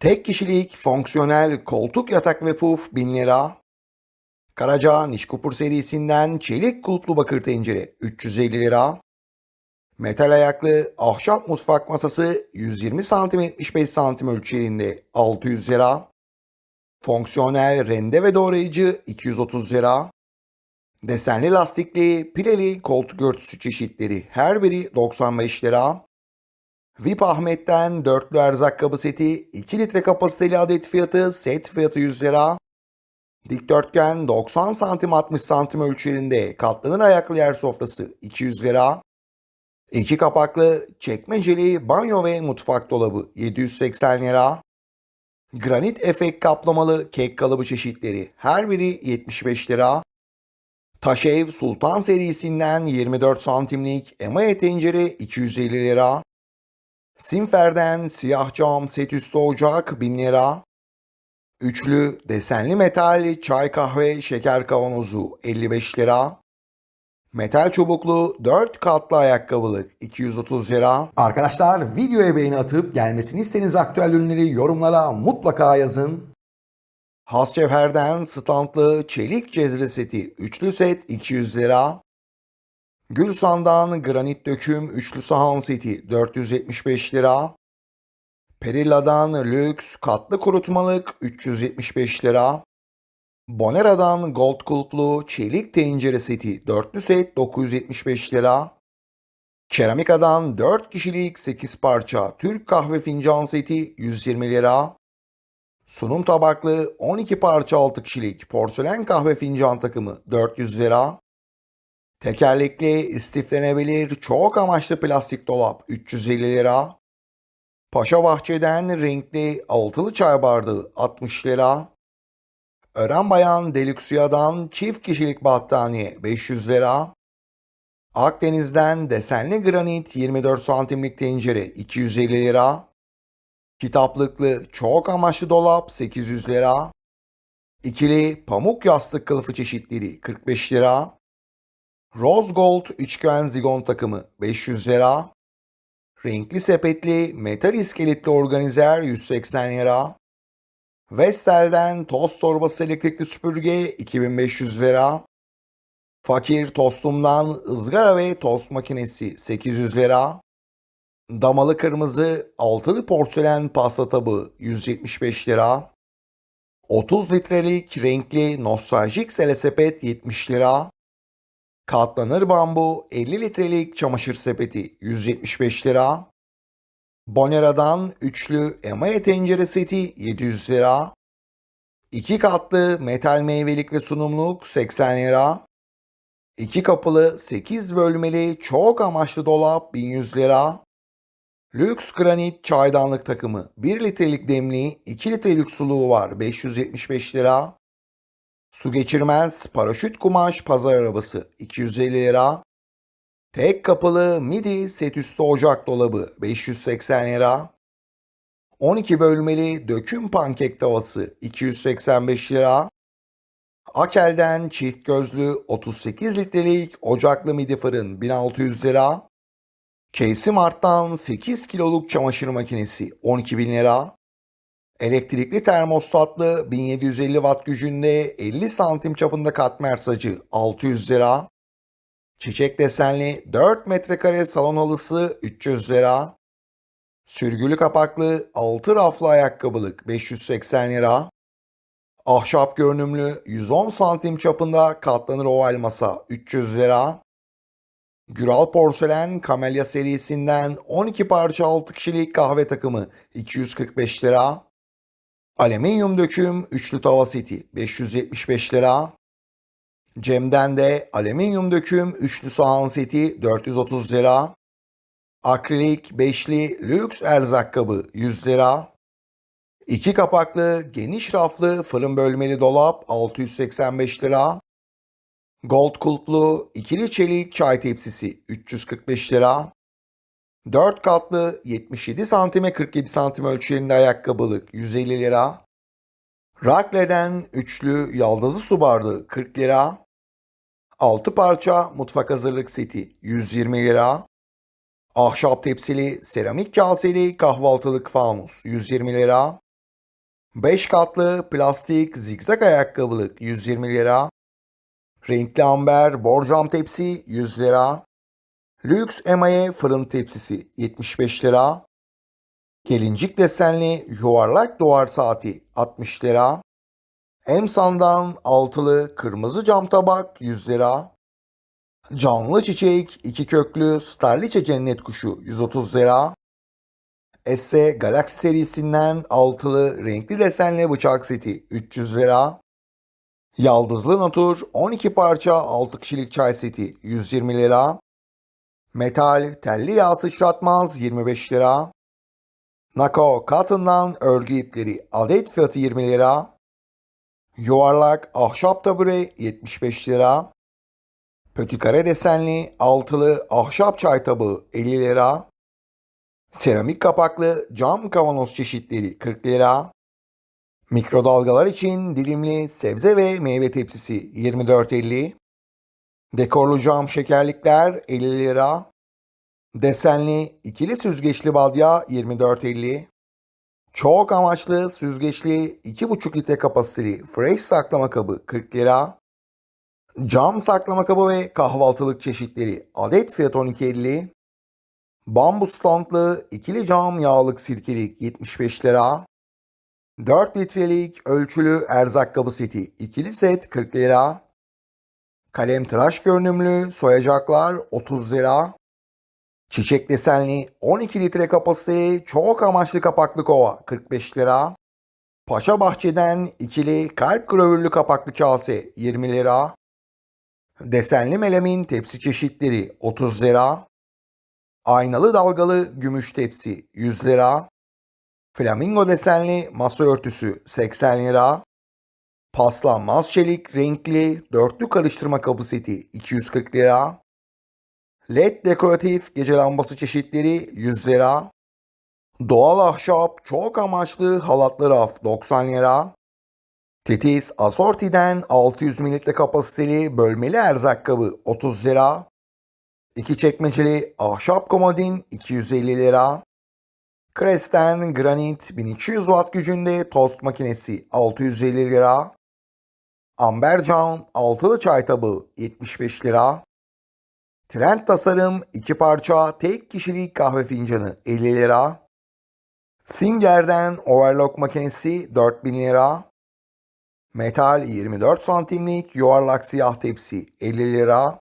Tek kişilik fonksiyonel koltuk yatak ve puf 1000 lira. Karaca Niş Kupur serisinden çelik kulplu bakır tencere 350 lira. Metal ayaklı ahşap mutfak masası 120 cm 75 cm ölçülerinde 600 lira. Fonksiyonel rende ve doğrayıcı 230 lira. Desenli lastikli pileli koltuk örtüsü çeşitleri her biri 95 lira. VIP Ahmet'ten dörtlü erzak kabı seti 2 litre kapasiteli adet fiyatı set fiyatı 100 lira. Dikdörtgen 90 santim 60 santim ölçülerinde katlanır ayaklı yer sofrası 200 lira. İki kapaklı çekmeceli banyo ve mutfak dolabı 780 lira. Granit efekt kaplamalı kek kalıbı çeşitleri her biri 75 lira. Taşev Sultan serisinden 24 santimlik emaye tencere 250 lira. Simfer'den siyah cam set üstü ocak 1000 lira. Üçlü desenli metal çay kahve şeker kavanozu 55 lira. Metal çubuklu 4 katlı ayakkabılık 230 lira. Arkadaşlar videoya beğeni atıp gelmesini istediğiniz aktüel ürünleri yorumlara mutlaka yazın. Has Cevher'den standlı çelik cezve seti üçlü set 200 lira. Gülsan'dan granit döküm üçlü sahan seti 475 lira. Perilla'dan lüks katlı kurutmalık 375 lira. Bonera'dan gold kulplu çelik tencere seti dörtlü set 975 lira. Keramika'dan 4 kişilik 8 parça Türk kahve fincan seti 120 lira. Sunum tabaklı 12 parça 6 kişilik porselen kahve fincan takımı 400 lira. Tekerlekli istiflenebilir çok amaçlı plastik dolap 350 lira. Paşa Bahçe'den renkli altılı çay bardağı 60 lira. Ören Bayan Deluxea'dan çift kişilik battaniye 500 lira. Akdeniz'den desenli granit 24 santimlik tencere 250 lira. Kitaplıklı çok amaçlı dolap 800 lira. İkili pamuk yastık kılıfı çeşitleri 45 lira. Rose Gold üçgen zigon takımı 500 lira. Renkli sepetli metal iskeletli organizer 180 lira. Vestel'den tost torbası elektrikli süpürge 2500 lira. Fakir tostumdan ızgara ve tost makinesi 800 lira. Damalı kırmızı altılı porselen pasta tabağı 175 lira. 30 litrelik renkli nostaljik selesepet 70 lira. Katlanır bambu 50 litrelik çamaşır sepeti 175 lira. Bonera'dan üçlü emaye tencere seti 700 lira. İki katlı metal meyvelik ve sunumluk 80 lira. İki kapılı 8 bölmeli çok amaçlı dolap 1100 lira. Lüks granit çaydanlık takımı 1 litrelik demli 2 litrelik suluğu var 575 lira. Su geçirmez paraşüt kumaş pazar arabası 250 lira. Tek kapılı midi set üstü ocak dolabı 580 lira. 12 bölmeli döküm pankek tavası 285 lira. Akel'den çift gözlü 38 litrelik ocaklı midi fırın 1600 lira. Kesim Art'tan 8 kiloluk çamaşır makinesi 12 bin lira. Elektrikli termostatlı 1750 watt gücünde 50 santim çapında katmer sacı 600 lira. Çiçek desenli 4 metrekare salon halısı 300 lira. Sürgülü kapaklı 6 raflı ayakkabılık 580 lira. Ahşap görünümlü 110 santim çapında katlanır oval masa 300 lira. Güral Porselen Kamelya serisinden 12 parça 6 kişilik kahve takımı 245 lira. Alüminyum döküm üçlü tava seti 575 lira. Cem'den de alüminyum döküm üçlü soğan seti 430 lira. Akrilik beşli lüks erzak kabı 100 lira. İki kapaklı geniş raflı fırın bölmeli dolap 685 lira. Gold kulplu ikili çelik çay tepsisi 345 lira. 4 katlı 77 santime 47 santim ölçülerinde ayakkabılık 150 lira. Rakle'den üçlü yaldızlı su bardağı 40 lira. 6 parça mutfak hazırlık seti 120 lira. Ahşap tepsili seramik kaseli kahvaltılık fanus 120 lira. 5 katlı plastik zigzag ayakkabılık 120 lira. Renkli amber borcam tepsi 100 lira. Lüks emaye fırın tepsisi 75 lira. Gelincik desenli yuvarlak duvar saati 60 lira. Emsan'dan altılı kırmızı cam tabak 100 lira. Canlı çiçek iki köklü starliçe cennet kuşu 130 lira. Esse Galaxy serisinden altılı renkli desenli bıçak seti 300 lira. Yaldızlı Natur 12 parça 6 kişilik çay seti 120 lira. Metal telli yağ sıçratmaz 25 lira. Nako Cotton'dan örgü ipleri adet fiyatı 20 lira. Yuvarlak ahşap tabure 75 lira. Pötikare desenli altılı ahşap çay tabağı 50 lira. Seramik kapaklı cam kavanoz çeşitleri 40 lira. Mikrodalgalar için dilimli sebze ve meyve tepsisi 24.50. Dekorlu cam şekerlikler 50 lira. Desenli ikili süzgeçli badya 24.50. Çok amaçlı süzgeçli 2,5 litre kapasiteli fresh saklama kabı 40 lira. Cam saklama kabı ve kahvaltılık çeşitleri adet fiyat 12.50. Bambu standlı ikili cam yağlık sirkelik 75 lira. 4 litrelik ölçülü erzak kabı seti ikili set 40 lira. Kalem tıraş görünümlü soyacaklar 30 lira. Çiçek desenli 12 litre kapasiteli çok amaçlı kapaklı kova 45 lira. Paşa Bahçe'den ikili kalp gravürlü kapaklı kase 20 lira. Desenli melamin tepsi çeşitleri 30 lira. Aynalı dalgalı gümüş tepsi 100 lira. Flamingo desenli masa örtüsü 80 lira. Paslanmaz çelik renkli dörtlü karıştırma kabı seti 240 lira. LED dekoratif gece lambası çeşitleri 100 lira. Doğal ahşap çok amaçlı halatlı raf 90 lira. Titiz Asorti'den 600 mililitre kapasiteli bölmeli erzak kabı 30 lira. İki çekmeceli ahşap komodin 250 lira. Cres'ten granit 1200 watt gücünde tost makinesi 650 lira. Amber cam altılı çay tabağı 75 lira. Trend tasarım iki parça tek kişilik kahve fincanı 50 lira. Singer'den overlock makinesi 4000 lira. Metal 24 santimlik yuvarlak siyah tepsi 50 lira.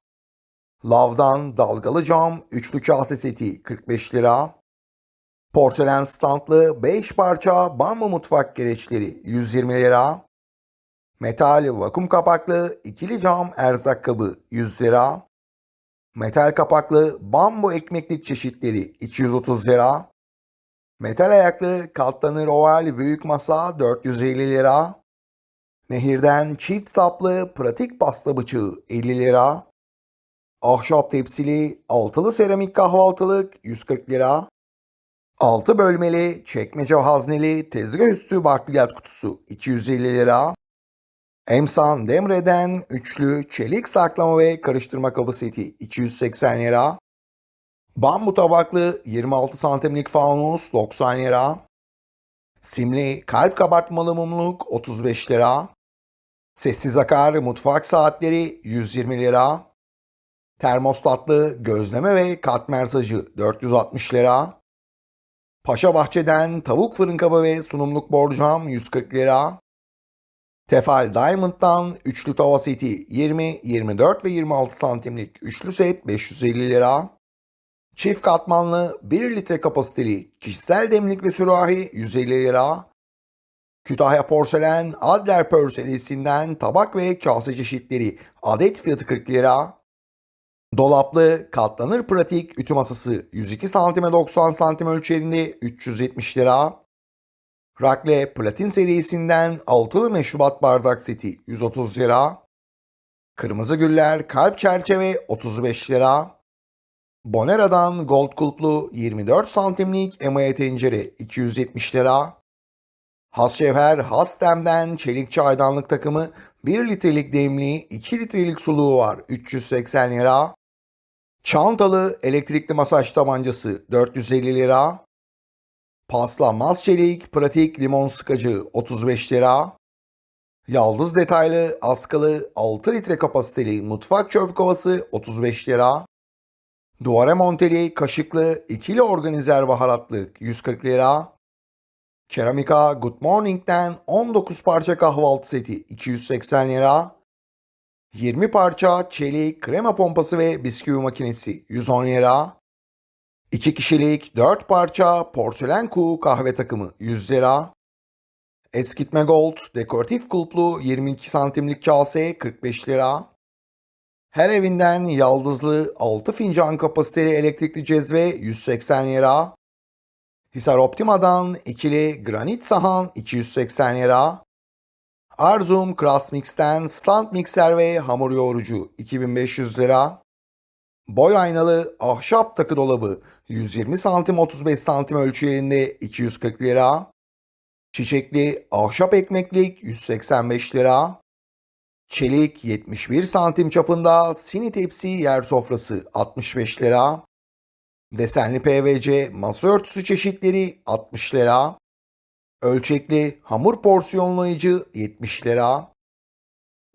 Lav'dan dalgalı cam üçlü kase seti 45 lira. Porselen standlı 5 parça bambu mutfak gereçleri 120 lira. Metal vakum kapaklı ikili cam erzak kabı 100 lira. Metal kapaklı bambu ekmeklik çeşitleri 230 lira. Metal ayaklı katlanır oval büyük masa 450 lira. Nehirden çift saplı pratik pasta bıçağı 50 lira. Ahşap tepsili altılı seramik kahvaltılık 140 lira. Altı bölmeli çekmece hazneli tezgah üstü bakliyat kutusu 250 lira. Emsan Demre'den üçlü çelik saklama ve karıştırma kabı seti 280 lira. Bambu tabaklı 26 santimlik fanus 90 lira. Simli kalp kabartmalı mumluk 35 lira. Sessiz akar mutfak saatleri 120 lira. Termostatlı gözleme ve katmer sacı 460 lira. Paşa Bahçe'den tavuk fırın kabı ve sunumluk borcam 140 lira. Tefal Diamond'dan üçlü tava seti 20, 24 ve 26 santimlik üçlü set 550 lira. Çift katmanlı 1 litre kapasiteli kişisel demlik ve sürahi 150 lira. Kütahya Porselen Adler Pearl serisinden tabak ve kase çeşitleri adet fiyatı 40 lira. Dolaplı katlanır pratik ütü masası 102 santime 90 santim ölçeğinde 370 lira. Rakle Platin serisinden altılı meşrubat bardak seti 130 lira. Kırmızı güller kalp çerçeve 35 lira. Bonera'dan gold kulplu 24 santimlik emaye tencere 270 lira. Has Şevher Has Dem'den çelik çaydanlık takımı 1 litrelik demli 2 litrelik suluğu var 380 lira. Çantalı elektrikli masaj tabancası 450 lira. Paslanmaz çelik pratik limon sıkacı 35 lira. Yaldız detaylı askılı 6 litre kapasiteli mutfak çöp kovası 35 lira. Duvara monteli kaşıklı ikili organizer baharatlık 140 lira. Keramika Good Morning'den 19 parça kahvaltı seti 280 lira. 20 parça çelik krema pompası ve bisküvi makinesi 110 lira. 2 kişilik 4 parça porselen kuğu kahve takımı 100 lira. Eskitme Gold dekoratif kulplu 22 santimlik kase 45 lira. Her evinden yaldızlı 6 fincan kapasiteli elektrikli cezve 180 lira. Hisar Optima'dan ikili granit sahan 280 lira. Arzum Krasmix'ten stand mikser ve hamur yoğurucu 2500 lira. Boy aynalı ahşap takı dolabı 120 santim 35 santim ölçülerinde 240 lira. Çiçekli ahşap ekmeklik 185 lira. Çelik 71 santim çapında sini tepsi yer sofrası 65 lira. Desenli PVC masa örtüsü çeşitleri 60 lira. Ölçekli hamur porsiyonlayıcı 70 lira.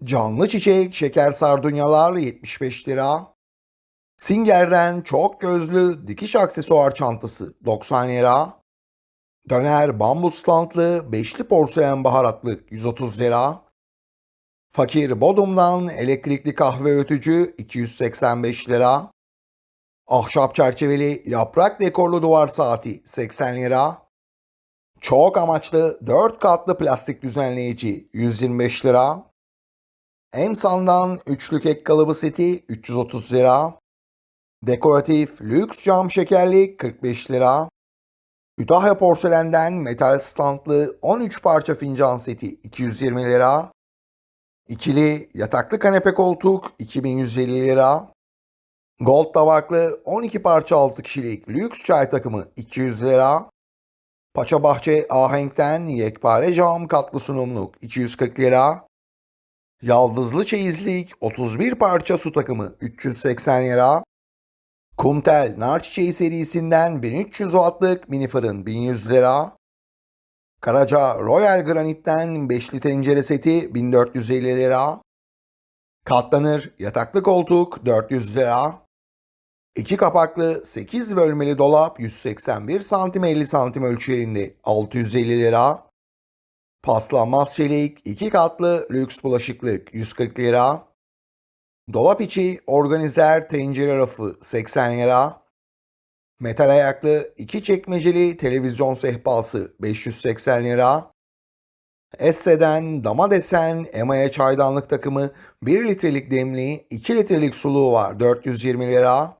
Canlı çiçek şeker sardunyalar 75 lira. Singer'den çok gözlü dikiş aksesuar çantası 90 lira. Döner bambu standlı beşli porselen baharatlık 130 lira. Fakir Bodum'dan elektrikli kahve ötücü 285 lira. Ahşap çerçeveli yaprak dekorlu duvar saati 80 lira. Çok amaçlı 4 katlı plastik düzenleyici 125 lira. Emsan'dan üçlü kek kalıbı seti 330 lira. Dekoratif lüks cam şekerlik 45 lira. Kütahya porselenden metal standlı 13 parça fincan seti 220 lira. İkili yataklı kanepe koltuk 2150 lira. Gold tabaklı 12 parça 6 kişilik lüks çay takımı 200 lira. Paça Bahçe Ahenk'ten yekpare cam katlı sunumluk 240 lira. Yaldızlı çeyizlik 31 parça su takımı 380 lira. Kumtel nar çiçeği serisinden 1300 wattlık mini fırın 1100 lira. Karaca Royal Granit'ten beşli tencere seti 1450 lira. Katlanır yataklı koltuk 400 lira. İki kapaklı 8 bölmeli dolap 181 santim 50 santim ölçülerinde 650 lira. Paslanmaz çelik 2 katlı lüks bulaşıklık 140 lira. Dolap içi organizer tencere rafı 80 lira. Metal ayaklı 2 çekmeceli televizyon sehpası 580 lira. Esse'den dama desen emaya çaydanlık takımı 1 litrelik demliği 2 litrelik suluğu var 420 lira.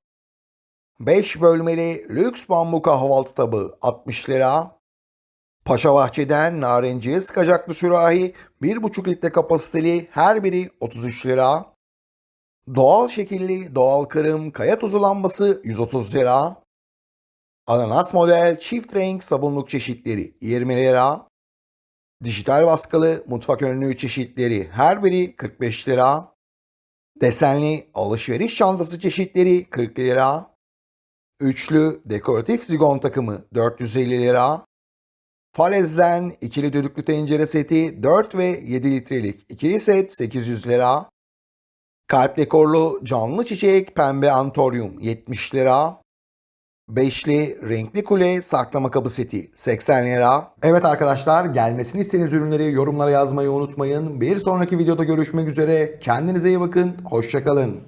5 bölmeli lüks bambu kahvaltı tabağı 60 lira. Paşa Bahçe'den narenciye sıkacaklı sürahi 1,5 litre kapasiteli her biri 33 lira. Doğal şekilli doğal kırım kaya tuzu lambası 130 lira. Ananas model çift renk sabunluk çeşitleri 20 lira. Dijital baskılı mutfak önlüğü çeşitleri her biri 45 lira. Desenli alışveriş çantası çeşitleri 40 lira. Üçlü dekoratif zigon takımı 450 lira. Falez'den ikili düdüklü tencere seti 4 ve 7 litrelik ikili set 800 lira. Kalp dekorlu canlı çiçek pembe antoryum 70 lira. Beşli renkli kule saklama kabı seti 80 lira. Evet arkadaşlar gelmesini istediğiniz ürünleri yorumlara yazmayı unutmayın. Bir sonraki videoda görüşmek üzere. Kendinize iyi bakın. Hoşçakalın.